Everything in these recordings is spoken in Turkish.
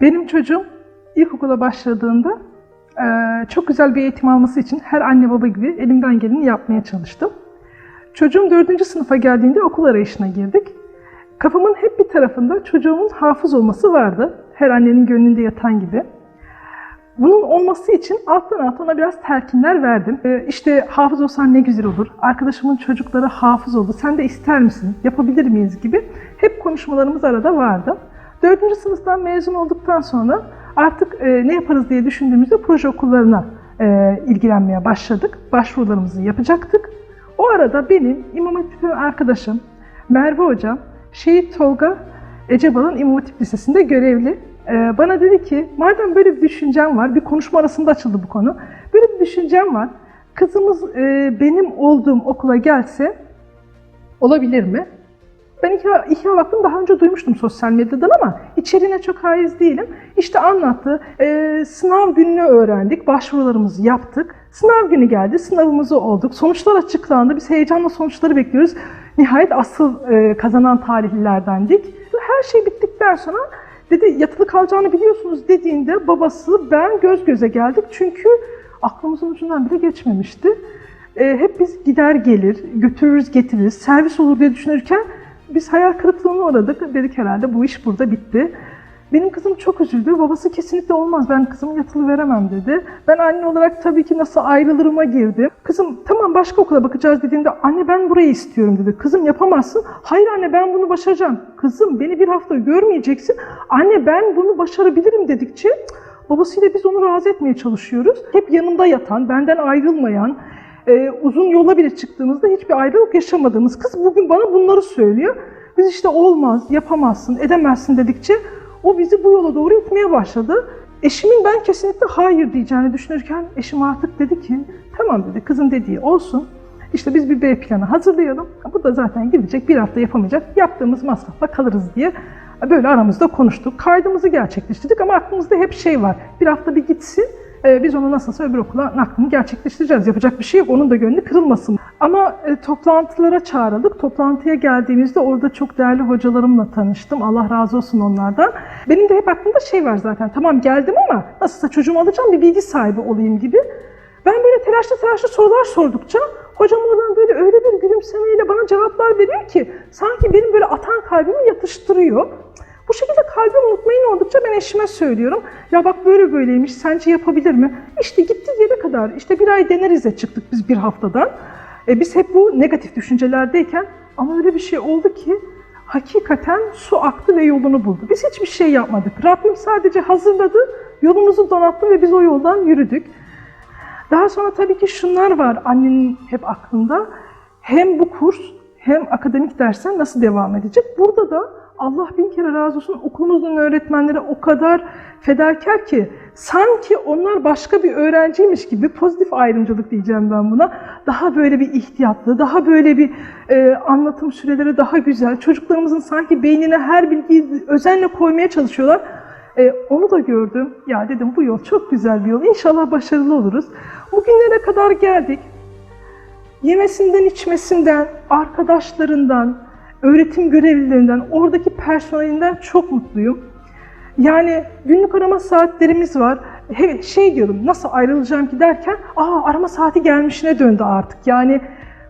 Benim çocuğum ilkokula başladığında eee, çok güzel bir eğitim alması için her anne baba gibi elimden geleni yapmaya çalıştım. Çocuğum dördüncü sınıfa geldiğinde okul arayışına girdik. Kafamın hep bir tarafında çocuğumun hafız olması vardı. Her annenin gönlünde yatan gibi. Bunun olması için alttan alta ona biraz telkinler verdim. Ee, işte hafız olsan ne güzel olur, arkadaşımın çocukları hafız oldu, sen de ister misin, yapabilir miyiz gibi hep konuşmalarımız arada vardı. Dördüncü sınıftan mezun olduktan sonra artık e, ne yaparız diye düşündüğümüzde proje okullarına e, ilgilenmeye başladık. Başvurularımızı yapacaktık. O arada benim İmam Hatip'ten arkadaşım Merve Hocam, Şehit Tolga Ecebal'ın İmam Hatip Lisesi'nde görevli. Ee, bana dedi ki, madem böyle bir düşüncem var, bir konuşma arasında açıldı bu konu. Böyle bir düşüncem var, kızımız e, benim olduğum okula gelse olabilir mi? Ben İhya, İhya Vakfı'nı daha önce duymuştum sosyal medyadan ama içeriğine çok haiz değilim. İşte anlattı. Ee, sınav gününü öğrendik, başvurularımızı yaptık. Sınav günü geldi, sınavımızı olduk. Sonuçlar açıklandı. Biz heyecanla sonuçları bekliyoruz. Nihayet asıl e, kazanan tarihlilerdendik. Her şey bittikten sonra dedi yatılı kalacağını biliyorsunuz dediğinde babası ben göz göze geldik. Çünkü aklımızın ucundan bile geçmemişti. E, hep biz gider gelir, götürürüz getiririz, servis olur diye düşünürken biz hayal kırıklığına uğradık. Dedik herhalde bu iş burada bitti. Benim kızım çok üzüldü. Babası kesinlikle olmaz. Ben kızımı yatılı veremem dedi. Ben anne olarak tabii ki nasıl ayrılırıma girdim. Kızım tamam başka okula bakacağız dediğinde anne ben burayı istiyorum dedi. Kızım yapamazsın. Hayır anne ben bunu başaracağım. Kızım beni bir hafta görmeyeceksin. Anne ben bunu başarabilirim dedikçe babasıyla biz onu razı etmeye çalışıyoruz. Hep yanımda yatan, benden ayrılmayan, e, uzun yola bile çıktığımızda hiçbir ayrılık yaşamadığımız kız bugün bana bunları söylüyor. Biz işte olmaz, yapamazsın, edemezsin dedikçe o bizi bu yola doğru itmeye başladı. Eşimin ben kesinlikle hayır diyeceğini düşünürken eşim artık dedi ki tamam dedi kızın dediği olsun. İşte biz bir B planı hazırlayalım. Bu da zaten gidecek bir hafta yapamayacak. Yaptığımız masrafla kalırız diye böyle aramızda konuştuk. Kaydımızı gerçekleştirdik ama aklımızda hep şey var. Bir hafta bir gitsin. e, Biz onu nasılsa öbür okula naklını gerçekleştireceğiz. Yapacak bir şey yok. Onun da gönlü kırılmasın. Ama e, toplantılara çağrıldık. Toplantıya geldiğimizde orada çok değerli hocalarımla tanıştım. Allah razı olsun onlardan. Benim de hep aklımda şey var zaten. Tamam geldim ama nasılsa çocuğumu alacağım bir bilgi sahibi olayım gibi. Ben böyle telaşlı telaşlı sorular sordukça hocam oradan böyle öyle bir gülümsemeyle bana cevaplar veriyor ki sanki benim böyle atan kalbimi yatıştırıyor. Bu şekilde kalbim mutmain oldukça ben eşime söylüyorum. Ya bak böyle böyleymiş, sence yapabilir mi? İşte gitti yere kadar, işte bir ay denerize çıktık biz bir haftadan. E, biz hep bu negatif düşüncelerdeyken ama öyle bir şey oldu ki hakikaten su aktı ve yolunu buldu. Biz hiçbir şey yapmadık. Rabbim sadece hazırladı, yolumuzu donattı ve biz o yoldan yürüdük. Daha sonra tabii ki şunlar var annenin hep aklında. Hem bu kurs hem akademik dersler nasıl devam edecek? Burada da Allah bin kere razı olsun okulumuzun öğretmenleri o kadar fedakar ki sanki onlar başka bir öğrenciymiş gibi pozitif ayrımcılık diyeceğim ben buna. Daha böyle bir ihtiyatlı, daha böyle bir e, anlatım süreleri daha güzel. Çocuklarımızın sanki beynine her bilgiyi özenle koymaya çalışıyorlar. E, onu da gördüm. Ya dedim bu yol çok güzel bir yol. İnşallah başarılı oluruz. Bugünlere kadar geldik. Yemesinden, içmesinden, arkadaşlarından, öğretim görevlilerinden, oradaki personelinden çok mutluyum. Yani günlük arama saatlerimiz var. He, şey diyorum nasıl ayrılacağım ki derken aa arama saati gelmişine döndü artık. Yani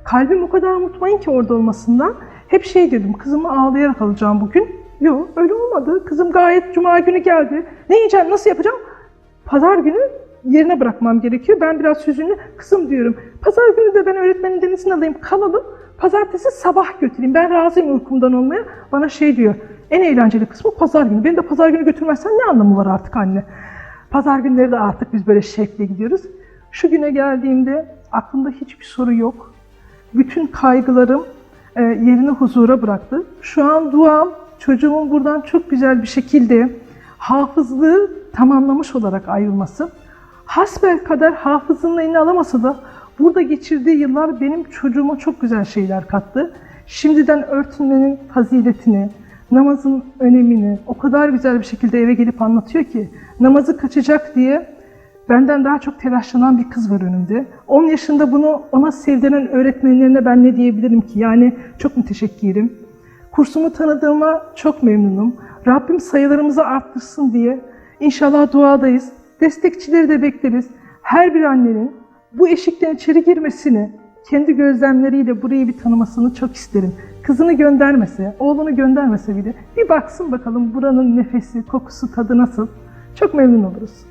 kalbim o kadar mutmain ki orada olmasından. Hep şey dedim kızımı ağlayarak alacağım bugün. Yok öyle olmadı. Kızım gayet cuma günü geldi. Ne yiyeceğim nasıl yapacağım? Pazar günü yerine bırakmam gerekiyor. Ben biraz hüzünlü kızım diyorum. Pazar günü de ben öğretmenin denizini alayım kalalım. Pazartesi sabah götüreyim. Ben razıyım uykumdan olmaya. Bana şey diyor. En eğlenceli kısmı pazar günü. Beni de pazar günü götürmezsen ne anlamı var artık anne? Pazar günleri de artık biz böyle şevkle gidiyoruz. Şu güne geldiğimde aklımda hiçbir soru yok. Bütün kaygılarım e, yerini huzura bıraktı. Şu an duam çocuğumun buradan çok güzel bir şekilde hafızlığı tamamlamış olarak ayrılması. Hasbel kadar hafızının elini alamasa da burada geçirdiği yıllar benim çocuğuma çok güzel şeyler kattı. Şimdiden örtünmenin faziletini, namazın önemini o kadar güzel bir şekilde eve gelip anlatıyor ki namazı kaçacak diye Benden daha çok telaşlanan bir kız var önümde. 10 yaşında bunu ona sevdiren öğretmenlerine ben ne diyebilirim ki? Yani çok müteşekkirim. Kursumu tanıdığıma çok memnunum. Rabbim sayılarımızı arttırsın diye inşallah duadayız. Destekçileri de bekleriz. Her bir annenin bu eşikten içeri girmesini, kendi gözlemleriyle burayı bir tanımasını çok isterim. Kızını göndermese, oğlunu göndermese bile bir baksın bakalım buranın nefesi, kokusu, tadı nasıl. Çok memnun oluruz.